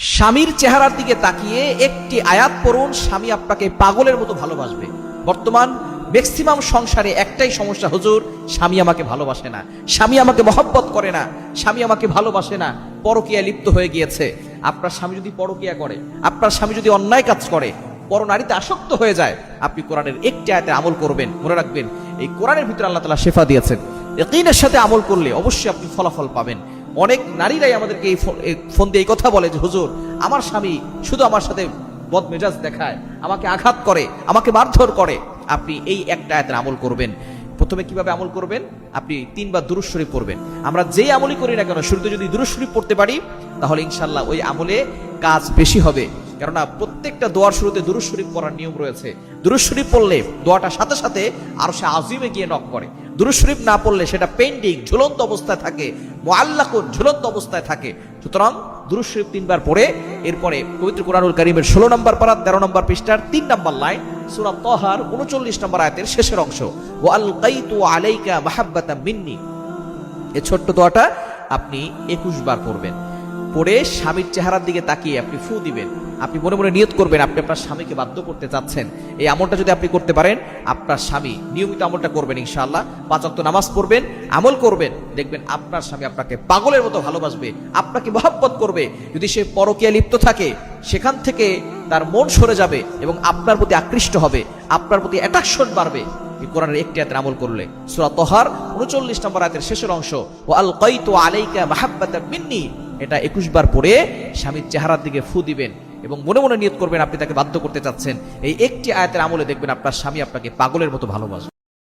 স্বামীর চেহারার দিকে তাকিয়ে একটি আয়াত পড়ুন, স্বামী আপনাকে পাগলের মতো ভালোবাসবে। বর্তমান ম্যাক্সিমাম সংসারে একটাই সমস্যা, হুজুর, স্বামী আমাকে ভালোবাসে না। স্বামী আমাকে মহব্বত করে না, স্বামী আমাকে ভালোবাসে না পরকিয়া লিপ্ত হয়ে গিয়েছে। আপনার স্বামী যদি পরকিয়া করে, আপনার স্বামী যদি অন্যায় কাজ করে, পরনারীতে আসক্ত হয়ে যায়, আপনি কোরআনের একটি আয়াতে আমল করবেন, মনে রাখবেন, এই কোরআনের ভিতরে আল্লাহ তালা শেফা দিয়েছেন। ইকিনের সাথে আমল করলে অবশ্যই আপনি ফলাফল পাবেন। অনেক নারীরাই আমাদেরকে এই ফোন দিয়ে এই কথা বলে যে, হুজুর, আমার স্বামী শুধু আমার সাথে বদমেজাজ দেখায়, আমাকে আঘাত করে, আমাকে মারধর করে। আপনি এই একটা আয়াতের আমল করবেন। প্রথমে কীভাবে আমল করবেন? আপনি তিনবার দুরুশ্বরী পড়বেন। আমরা যে আমলই করি না কেন, শুরুতে যদি দুরুশ্বরী পড়তে পারি, তাহলে ইনশাল্লাহ ওই আমলে কাজ বেশি হবে। কেননা প্রত্যেকটা দোয়ার শুরুতে দুরুশ শরীফ পড়ার নিয়ম রয়েছে। দুরুশ শরীফ পড়লে দোয়াটার সাথে সাথে আরও সে আজিমে গিয়ে নক করে। দুরুশ শরীফ না পড়লে সেটা পেন্ডিং ঝুলন্ত অবস্থায় থাকে মোয়াল্লাকুন ঝুলন্ত অবস্থায় থাকে। সুতরাং দুরুশ শরীফ তিনবার পড়ে, এরপরে পবিত্র কোরআনুল করিমের ষোলো নম্বর পারা, তেরো নম্বর পৃষ্ঠার তিন নম্বর লাইন, সুরা তহার উনচল্লিশ নম্বর আয়াতের শেষের অংশ। ও কাইতু আলাইকা মাহাব্বাতা মিন্নি। এই ছোট্ট দোয়াটা আপনি একুশ বার পড়বেন। পড়ে স্বামীর চেহারার দিকে তাকিয়ে আপনি ফু দিবেন। আপনি মনে মনে নিয়ত করবেন আপনি আপনার স্বামীকে বাধ্য করতে চাচ্ছেন। এই আমলটা যদি আপনি করতে পারেন, আপনার স্বামী নিয়মিত আমলটা করবেন ইনশাআল্লাহ। পাঁচ ওয়াক্ত নামাজ পড়বেন, আমল করবেন, দেখবেন আপনার স্বামী আপনাকে পাগলের মতো ভালোবাসবে, আপনাকে মহাব্বত করবে। যদি সে পরকীয়া লিপ্ত থাকে, সেখান থেকে তার মন সরে যাবে এবং আপনার প্রতি আকৃষ্ট হবে, আপনার প্রতি অ্যাট্রাকশন বাড়বে। কোরআনের একটি আয়াতের আমল করলে। সূরা তহার 39 নম্বর আয়াতের শেষের অংশ ও আল কাইতু আলাইকা মাহাব্বাতাম মিন্নি। এটা 21 বার পরে স্বামীর চেহারার দিকে ফু দিবেন এবং মনে মনে নিয়ত করবেন আপনি তাকে বাধ্য করতে চাচ্ছেন। এই একটি আয়াতের আমলে দেখবেন আপনার স্বামী আপনাকে পাগলের মতো ভালোবাসবে